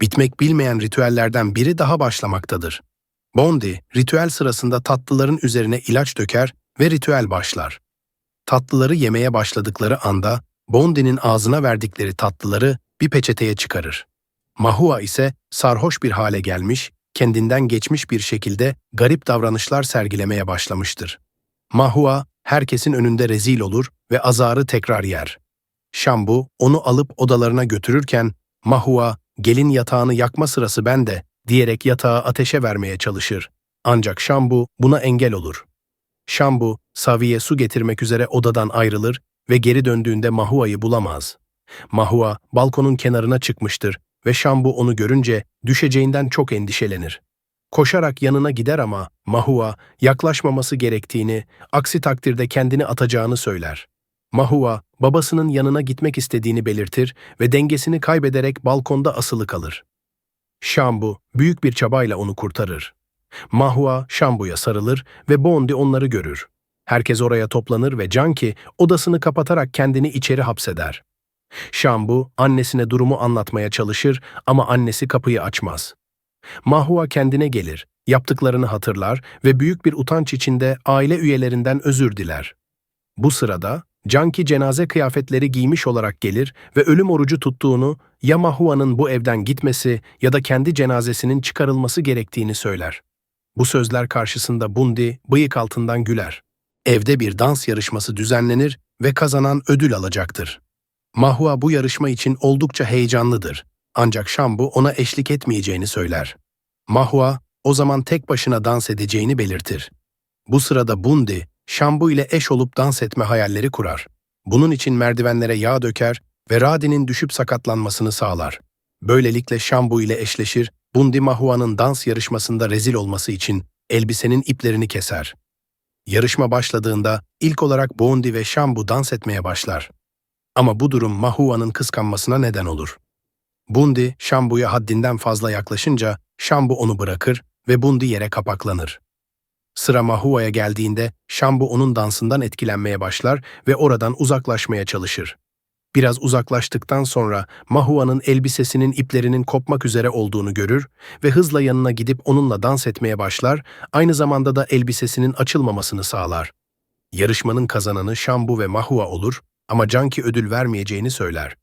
Bitmek bilmeyen ritüellerden biri daha başlamaktadır. Bondi, ritüel sırasında tatlıların üzerine ilaç döker ve ritüel başlar. Tatlıları yemeye başladıkları anda Bondi'nin ağzına verdikleri tatlıları bir peçeteye çıkarır. Mahua ise sarhoş bir hale gelmiş, kendinden geçmiş bir şekilde garip davranışlar sergilemeye başlamıştır. Mahua, herkesin önünde rezil olur ve azarı tekrar yer. Şambu, onu alıp odalarına götürürken, Mahua, gelin yatağını yakma sırası bende diyerek yatağı ateşe vermeye çalışır. Ancak Şambu buna engel olur. Şambu, Savi'ye su getirmek üzere odadan ayrılır ve geri döndüğünde Mahua'yı bulamaz. Mahua, balkonun kenarına çıkmıştır ve Şambu onu görünce düşeceğinden çok endişelenir. Koşarak yanına gider ama Mahua yaklaşmaması gerektiğini, aksi takdirde kendini atacağını söyler. Mahua, babasının yanına gitmek istediğini belirtir ve dengesini kaybederek balkonda asılı kalır. Şambu büyük bir çabayla onu kurtarır. Mahua Şambu'ya sarılır ve Bondi onları görür. Herkes oraya toplanır ve Canki odasını kapatarak kendini içeri hapseder. Şambu annesine durumu anlatmaya çalışır ama annesi kapıyı açmaz. Mahua kendine gelir, yaptıklarını hatırlar ve büyük bir utanç içinde aile üyelerinden özür diler. Bu sırada Canki cenaze kıyafetleri giymiş olarak gelir ve ölüm orucu tuttuğunu, ya Mahua'nın bu evden gitmesi ya da kendi cenazesinin çıkarılması gerektiğini söyler. Bu sözler karşısında Bundi bıyık altından güler. Evde bir dans yarışması düzenlenir ve kazanan ödül alacaktır. Mahua bu yarışma için oldukça heyecanlıdır. Ancak Şambu ona eşlik etmeyeceğini söyler. Mahua o zaman tek başına dans edeceğini belirtir. Bu sırada Bundi, Şambu ile eş olup dans etme hayalleri kurar. Bunun için merdivenlere yağ döker ve Radi'nin düşüp sakatlanmasını sağlar. Böylelikle Şambu ile eşleşir, Bundi Mahua'nın dans yarışmasında rezil olması için elbisenin iplerini keser. Yarışma başladığında ilk olarak Bondi ve Şambu dans etmeye başlar. Ama bu durum Mahua'nın kıskanmasına neden olur. Bundi, Şambu'ya haddinden fazla yaklaşınca Şambu onu bırakır ve Bundi yere kapaklanır. Sıra Mahua'ya geldiğinde Şambu onun dansından etkilenmeye başlar ve oradan uzaklaşmaya çalışır. Biraz uzaklaştıktan sonra Mahua'nın elbisesinin iplerinin kopmak üzere olduğunu görür ve hızla yanına gidip onunla dans etmeye başlar, aynı zamanda da elbisesinin açılmamasını sağlar. Yarışmanın kazananı Şambu ve Mahua olur ama Canki ödül vermeyeceğini söyler.